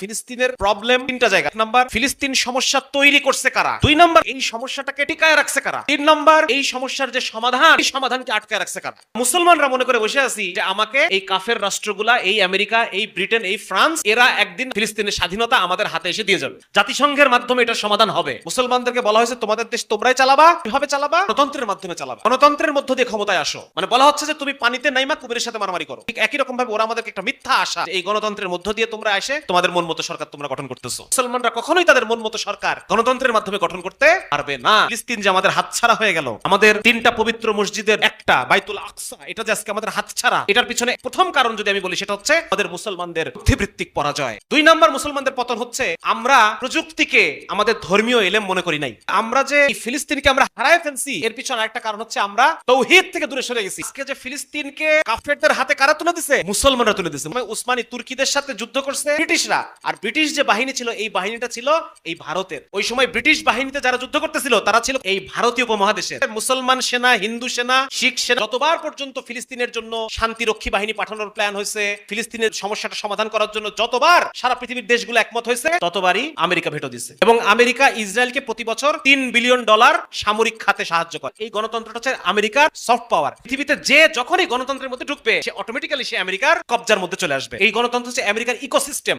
ফিলিস্তিনের প্রবলেম তিনটা জায়গা। এক নাম্বার, ফিলিস্তিন সমস্যা তৈরি করছে কারা? দুই নাম্বার, এই সমস্যাটাকে টিকায় রাখছে কারা? তিন নাম্বার, এই সমস্যার যে সমাধান, এই সমাধানকে আটকায় রাখছে কারা? মুসলমানরা মনে করে বসে আছি যে আমাকে এই কাফের রাষ্ট্রগুলা, এই আমেরিকা, এই ব্রিটেন, এই ফ্রান্স, এরা একদিন ফিলিস্তিনের স্বাধীনতা আমাদের হাতে এসে দিয়ে যাবে। জাতিসংঘের মাধ্যমে এটা সমাধান হবে। মুসলমানদেরকে বলা হয়েছে, তোমাদের দেশ তোমরাই চালাবা, কীভাবে চালাবা? গণতন্ত্রের মাধ্যমে চালাবা। গণতন্ত্রের মধ্য দিয়ে ক্ষমতায় আসো। মানে বলা হচ্ছে যে, তুমি পানিতে নাইমা কুবেরের সাথে মারামারি করো। ঠিক একই রকম ভাবে ওরা আমাদেরকে একটা মিথ্যা আশা, এই গণতন্ত্রের মধ্য দিয়ে তোমরা এসে তোমাদের মন মতো সরকার তোমরা গঠন করতেছো। মুসলমানরা কখনোই তাদের মন মতো সরকার গণতন্ত্রের মাধ্যমে গঠন করতে পারবে না। ফিলিস্তিন যে আমাদের হাতছাড়া হয়ে গেল, আমাদের তিনটা পবিত্র মসজিদের একটা, বাইতুল আকসা, এটা যে আজকে আমাদের হাতছাড়া, এটার পিছনে প্রথম কারণ যদি আমি বলি, সেটা হচ্ছে আমাদের মুসলমানদের বুদ্ধিবৃত্তিক পরাজয়। দুই নাম্বার মুসলমানদের পতন হচ্ছে, আমরা প্রযুক্তিকে আমাদের ধর্মীয় এলেম মনে করি নাই। আমরা যে ফিলিস্তিনকে আমরা হারায় ফেলছি, এর পিছনে একটা কারণ হচ্ছে, আমরা তৌহিদ থেকে দূরে সরে গেছি। আজকে যে ফিলিস্তিনকে কাফেরদের হাতে কারা তুলে দিছে? মুসলমানরা তুলে দিছে। মানে উসমানী তুর্কিদের সাথে যুদ্ধ করছে, ব্রিটিশরা। আর ব্রিটিশ যে বাহিনী ছিল, এই বাহিনীটা ছিল এই ভারতের। ওই সময় ব্রিটিশ বাহিনীতে যারা যুদ্ধ করতেছিল, তারা ছিল এই ভারতীয় উপমহাদেশের। মুসলমান সেনা, হিন্দু সেনা, শিখ সেনা, যতবার পর্যন্ত ফিলিস্তিনের জন্য শান্তিরক্ষী বাহিনী পাঠানোর প্ল্যান হয়েছে, ফিলিস্তিনের সমস্যাটা সমাধান করার জন্য যতবার সারা পৃথিবীর দেশগুলো একমত হয়েছে, ততবারই আমেরিকা ভেটো দিছে এবং আমেরিকা ইসরায়েলকে প্রতি বছর তিন বিলিয়ন ডলার সামরিক খাতে সাহায্য করে। এই গণতন্ত্রটা হচ্ছে আমেরিকার সফট পাওয়ার পৃথিবীতে যে যখনই গণতন্ত্রের মধ্যে ঢুকবে, সে অটোমেটিক্যালি সে আমেরিকার কবজার মধ্যে চলে আসবে। এই গণতন্ত্র হচ্ছে আমেরিকার ইকোসিস্টেম